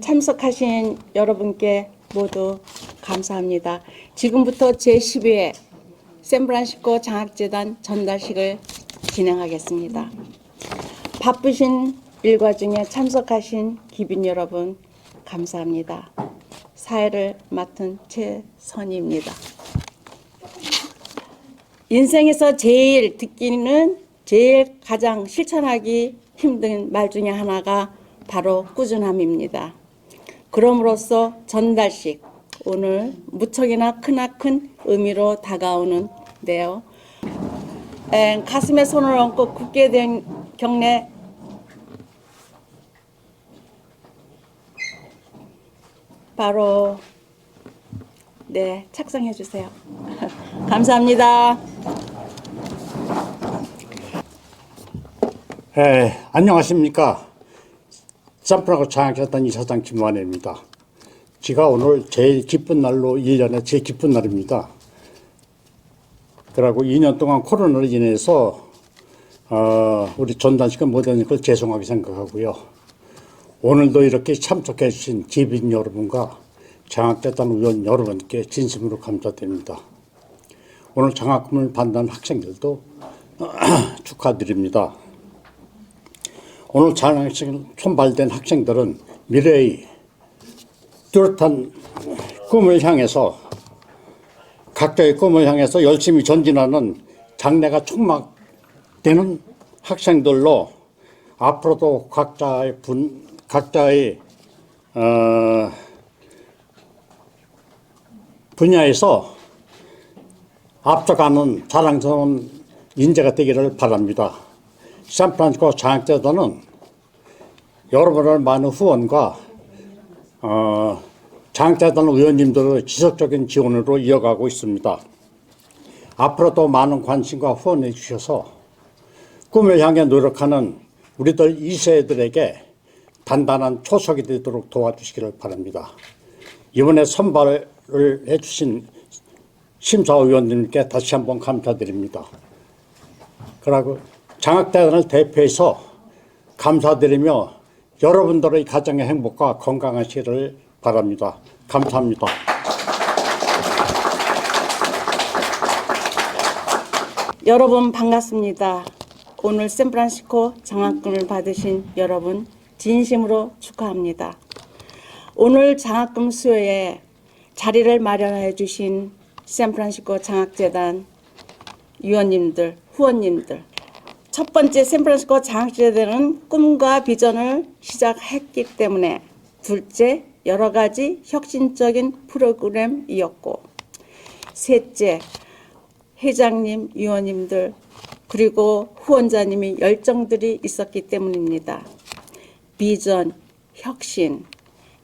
참석하신 여러분께 모두 감사합니다. 지금부터 제12회 샌프란시스코 장학재단 전달식을 진행하겠습니다. 바쁘신 일과 중에 참석하신 기빈 여러분 감사합니다. 사회를 맡은 최선희입니다. 인생에서 제일 듣기는 제일 가장 실천하기 힘든 말 중에 하나가 바로 꾸준함입니다. 그럼으로써 전달식 오늘 무척이나 크나큰 의미로 다가오는데요. 에, 가슴에 손을 얹고 굳게 된 경례 바로 네 착성해 주세요. 감사합니다. 예, 안녕하십니까. 쌈프라고 장학재단 이사장 김만혜입니다. 제가 오늘 제일 기쁜 날로 1년에 제일 기쁜 날입니다. 그러고 2년 동안 코로나로 인해서 어, 우리 전단식을 못하는 걸 죄송하게 생각하고요. 오늘도 이렇게 참석해 주신 기빈 여러분과 장학재단 의원 여러분께 진심으로 감사드립니다. 오늘 장학금을 받는 학생들도 축하드립니다. 오늘 장학식을 선발된 학생들은 미래의 뚜렷한 꿈을 향해서 각자의 꿈을 향해서 열심히 전진하는 장래가 촉막되는 학생들로 앞으로도 각자의 분 각자의 어, 분야에서 앞서가는 자랑스러운 인재가 되기를 바랍니다. 샌프란시스코 장학재단은 여러분의 많은 후원과 어, 장학재단 의원님들의 지속적인 지원으로 이어가고 있습니다. 앞으로도 많은 관심과 후원해 주셔서 꿈을 향해 노력하는 우리들 2세들에게 단단한 초석이 되도록 도와주시기를 바랍니다. 이번에 선발을 해주신 심사위원님께 다시 한번 감사드립니다. 그리고 장학대단을 대표해서 감사드리며 여러분들의 가정의 행복과 건강하시기를 바랍니다. 감사합니다. 여러분 반갑습니다. 오늘 샌프란시스코 장학금을 받으신 여러분 진심으로 축하합니다. 오늘 장학금 수여에 자리를 마련해 주신 샌프란시스코 장학재단 위원님들, 후원님들. 첫 번째 샌프란시스코 장학재단은 꿈과 비전을 시작했기 때문에 둘째 여러 가지 혁신적인 프로그램이었고 셋째 회장님, 위원님들 그리고 후원자님이 열정들이 있었기 때문입니다. 비전, 혁신,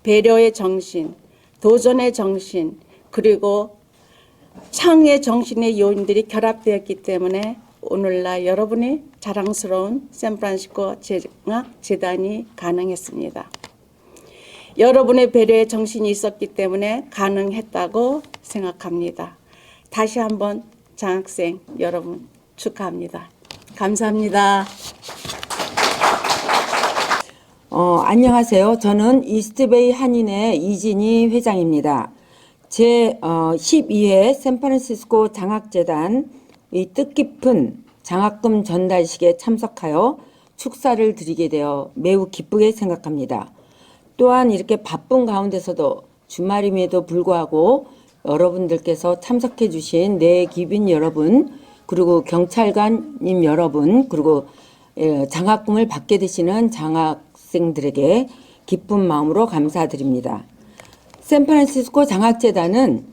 배려의 정신, 도전의 정신, 그리고 창의 정신의 요인들이 결합되었기 때문에 오늘날 여러분이 자랑스러운 샌프란시스코 재학 재단이 가능했습니다. 여러분의 배려의 정신이 있었기 때문에 가능했다고 생각합니다. 다시 한번 장학생 여러분 축하합니다. 감사합니다. 어, 안녕하세요. 저는 이스트베이 한인회 이진희 회장입니다. 제 어, 12회 샌프란시스코 장학재단 의 뜻깊은 장학금 전달식에 참석하여 축사를 드리게 되어 매우 기쁘게 생각합니다. 또한 이렇게 바쁜 가운데서도 주말임에도 불구하고 여러분들께서 참석해 주신 내 기빈 여러분 그리고 경찰관님 여러분 그리고 예, 장학금을 받게 되시는 장학생들에게 기쁜 마음으로 감사드립니다. 샌프란시스코 장학재단은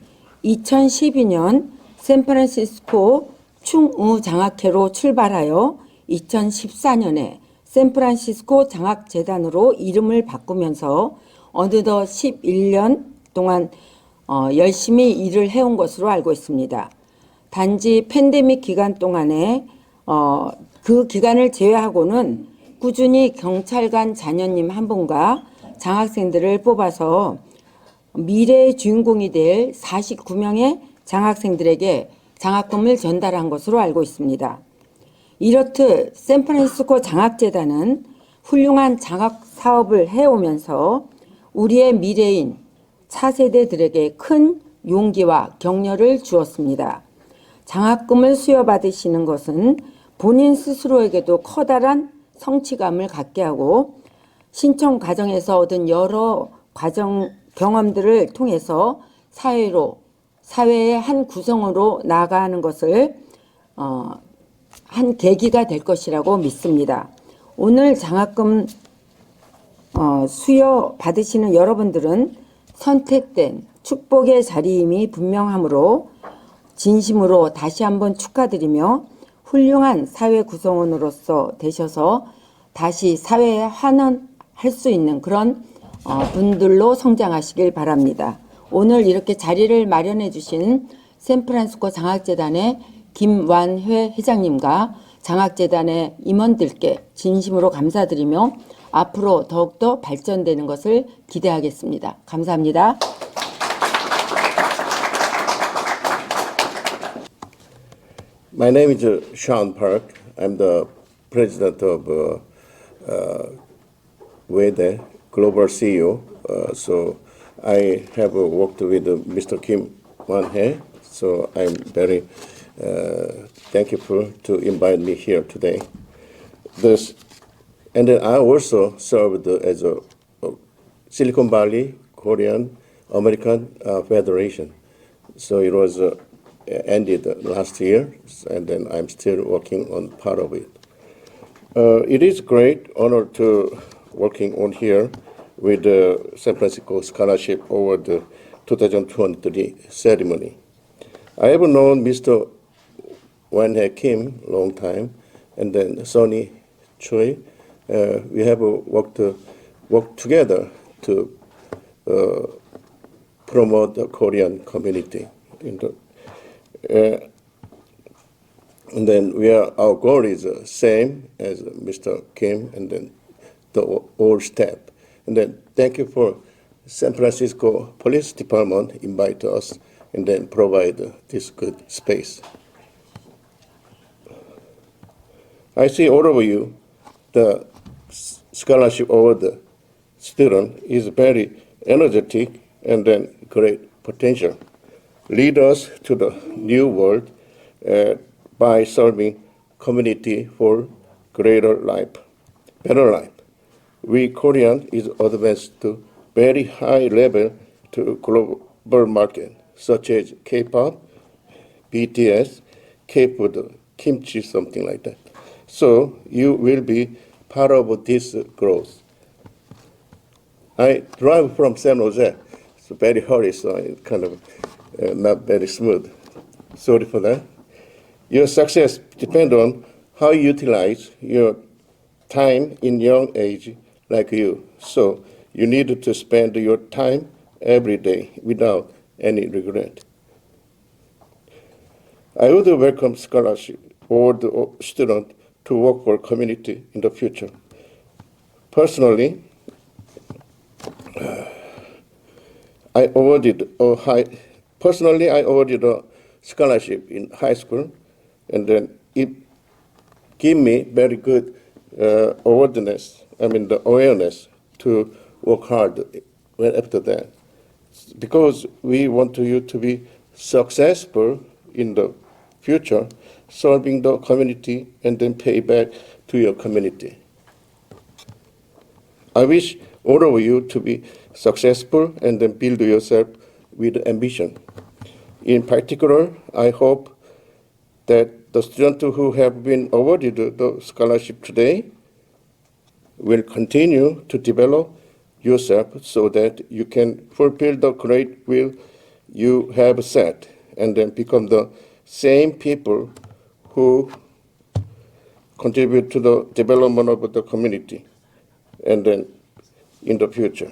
2012년 샌프란시스코 충우 장학회로 출발하여 2014년에 샌프란시스코 장학재단으로 이름을 바꾸면서 어느덧 11년 동안 어, 열심히 일을 해온 것으로 알고 있습니다. 단지 팬데믹 기간 동안에 어, 그 기간을 제외하고는 꾸준히 경찰관 자녀님 한 분과 장학생들을 뽑아서 미래의 주인공이 될 49명의 장학생들에게 장학금을 전달한 것으로 알고 있습니다. 이렇듯 샌프란시스코 장학재단은 훌륭한 장학 사업을 해오면서 우리의 미래인 차세대들에게 큰 용기와 격려를 주었습니다. 장학금을 수여받으시는 것은 본인 스스로에게도 커다란 성취감을 갖게 하고 신청 과정에서 얻은 여러 과정 경험들을 통해서 사회로 사회의 한 구성으로 나아가는 것을 어, 한 계기가 될 것이라고 믿습니다. 오늘 장학금 어, 수여 받으시는 여러분들은 선택된 축복의 자리임이 분명하므로 진심으로 다시 한번 축하드리며 훌륭한 사회 구성원으로서 되셔서 다시 사회에 환원할 수 있는 그런 어, 분들로 성장하시길 바랍니다. 오늘 이렇게 자리를 마련해 주신 샌프란시스코 장학재단의 김완회 회장님과 장학재단의 임원들께 진심으로 감사드리며 앞으로 더욱더 발전되는 것을 기대하겠습니다. 감사합니다. My name is Sean Park. I'm the president uh, uh, CEO. Uh, so I have uh, worked with uh, Mr. Kim Wan Hee. So I'm very uh, thankful to invite me here today. This, and then I also served as a, a Silicon Valley Korean American Federation. So it was ended last year, and then I'm still working on part of it. Uh, it is great honor to working on here with the San Francisco Scholarship Award 2023 ceremony. I have known Mr. Wan Hee Kim a long time, and then Sonny Choi. Uh, we have uh, worked uh, worked together to uh, promote the Korean community in the uh, and then we are, our goal is the same as Mr. Kim and then the old staff. And then thank you for San Francisco Police Department invite us and then provide this good space. I see all of you, the scholarship award student is very energetic and then great potential lead us to the new world uh, by serving community for greater life, better life. We Korean is advanced to very high level to global market, such as K-pop, BTS, K-food, kimchi, something like that. So you will be part of this growth. I drive from San Jose. It's very hurry, so it's kind of uh, not very smooth. Sorry for that. Your success depends on how you utilize your time in young age like you. So you need to spend your time every day without any regret. I would welcome scholarship or the student to work for community in the future. Personally, I awarded a high, personally, I awarded a scholarship in high school, and then it gave me very good uh, awareness, I mean, the awareness to work hard when after that. Because we want you to be successful in the future, serving the community and then pay back to your community. I wish all of you to be successful and then build yourself with ambition. In particular, I hope that the students who have been awarded the scholarship today will continue to develop yourself so that you can fulfill the great will you have set and then become the same people who contribute to the development of the community and then in the future.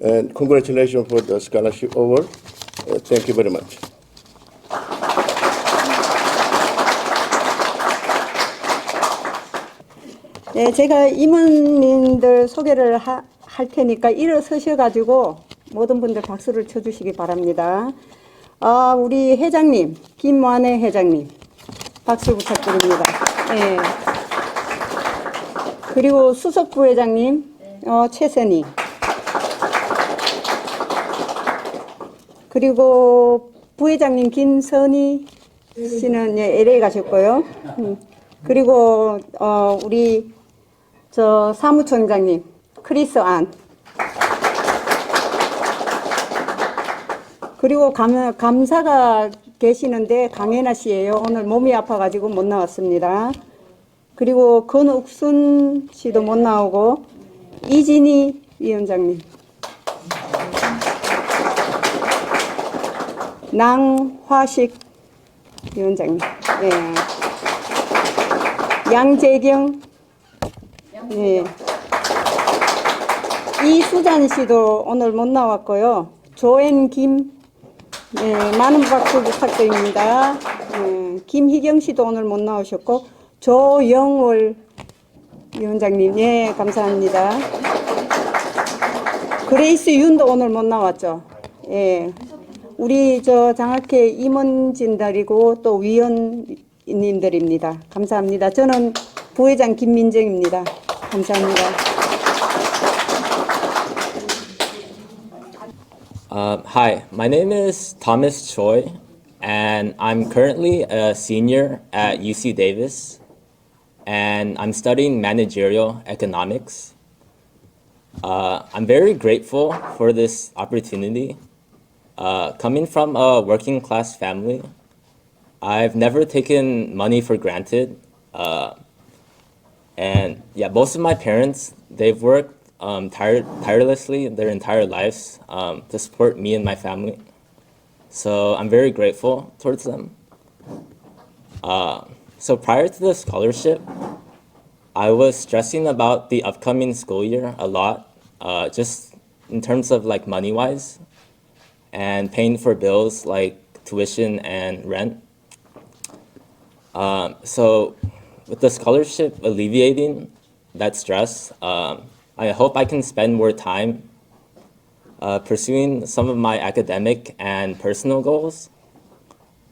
And congratulations for the scholarship award. Uh, thank you very much. 네, 제가 임원님들 소개를 하- 할 테니까 일어서셔가지고 모든 분들 박수를 쳐주시기 바랍니다. 아, 우리 회장님, 김완혜 회장님, 박수 부탁드립니다. 예. 그리고 수석부 회장님, 어, 최선희. 그리고 부회장님 김선희 씨는 예, LA 가셨고요. 음, 그리고 어, 우리 저 사무총장님 크리스 안 그리고 감, 감사가 계시는데 강혜나 씨예요. 오늘 몸이 아파가지고 못 나왔습니다. 그리고 건옥순 씨도 못 나오고 이진희 위원장님. 낭화식 위원장님. 예. 양재경. 예. 이수잔 씨도 오늘 못 나왔고요. 조엔 김. 네, 많은 박수 부탁드립니다. 네, 김희경 씨도 오늘 못 나오셨고, 조영월 위원장님, 예, 감사합니다. 그레이스 윤도 오늘 못 나왔죠. 예. 우리 저 장학회 임원진들이고 또 위원님들입니다. 감사합니다. 저는 부회장 김민정입니다. 감사합니다. Um, hi, my name is Thomas Choi, and I'm currently a senior at UC Davis, and I'm studying managerial economics. Uh, I'm very grateful for this opportunity. Uh, coming from a working class family, I've never taken money for granted. Uh, and yeah, most of my parents, they've worked um, tire- tirelessly their entire lives um, to support me and my family. So I'm very grateful towards them. Uh, so prior to the scholarship, I was stressing about the upcoming school year a lot, uh, just in terms of like money wise and paying for bills like tuition and rent. Um, so with the scholarship alleviating that stress, um, I hope I can spend more time uh, pursuing some of my academic and personal goals.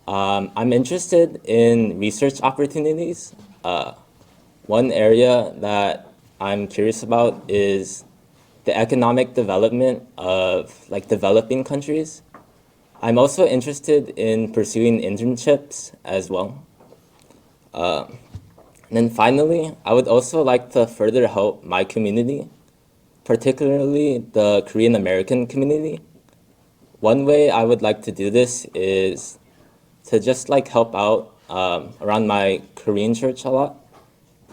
Um, I'm interested in research opportunities. Uh, one area that I'm curious about is the economic development of like developing countries. I'm also interested in pursuing internships as well. Uh, and then finally, I would also like to further help my community, particularly the Korean American community. One way I would like to do this is to just like help out um, around my Korean church a lot,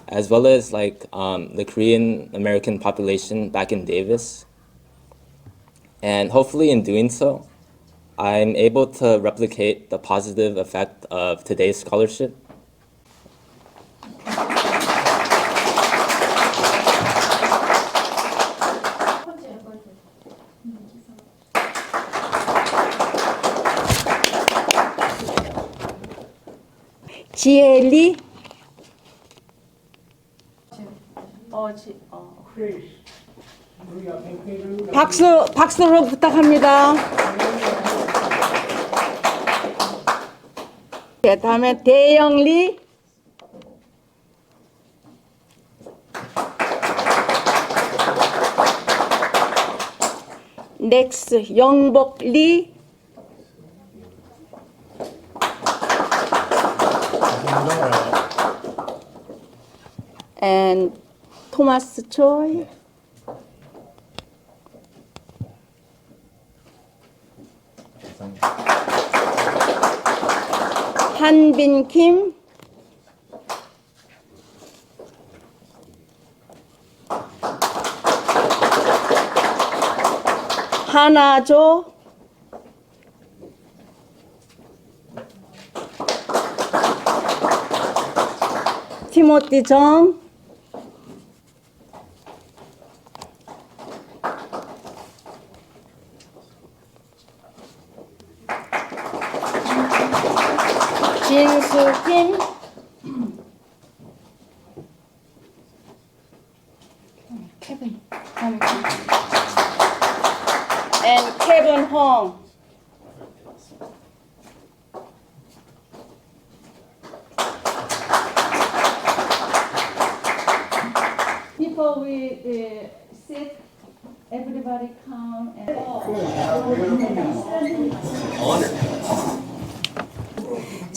as well as like um, the Korean American population back in Davis. And hopefully, in doing so, I'm able to replicate the positive effect of today's scholarship 박수 박수로 부탁합니다. 네, 다음에 대영리. 넥스 영복리. 토마스 초이. 한빈 킴. 하나조. 티모티 정.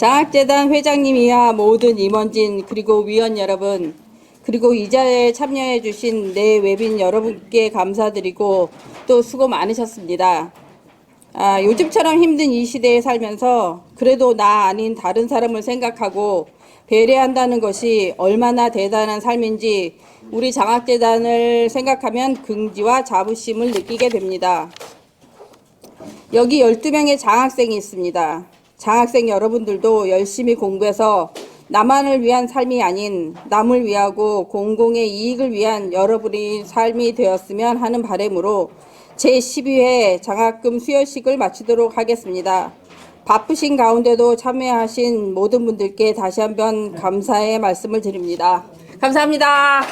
장학재단 회장님 이하 모든 임원진 그리고 위원 여러분 그리고 이 자리에 참여해 주신 내 외빈 여러분께 감사드리고 또 수고 많으셨습니다. 아, 요즘처럼 힘든 이 시대에 살면서 그래도 나 아닌 다른 사람을 생각하고 배려한다는 것이 얼마나 대단한 삶인지 우리 장학재단을 생각하면 긍지와 자부심을 느끼게 됩니다. 여기 12명의 장학생이 있습니다. 장학생 여러분들도 열심히 공부해서 나만을 위한 삶이 아닌 남을 위하고 공공의 이익을 위한 여러분의 삶이 되었으면 하는 바람으로 제12회 장학금 수여식을 마치도록 하겠습니다. 바쁘신 가운데도 참여하신 모든 분들께 다시 한번 감사의 말씀을 드립니다. 감사합니다.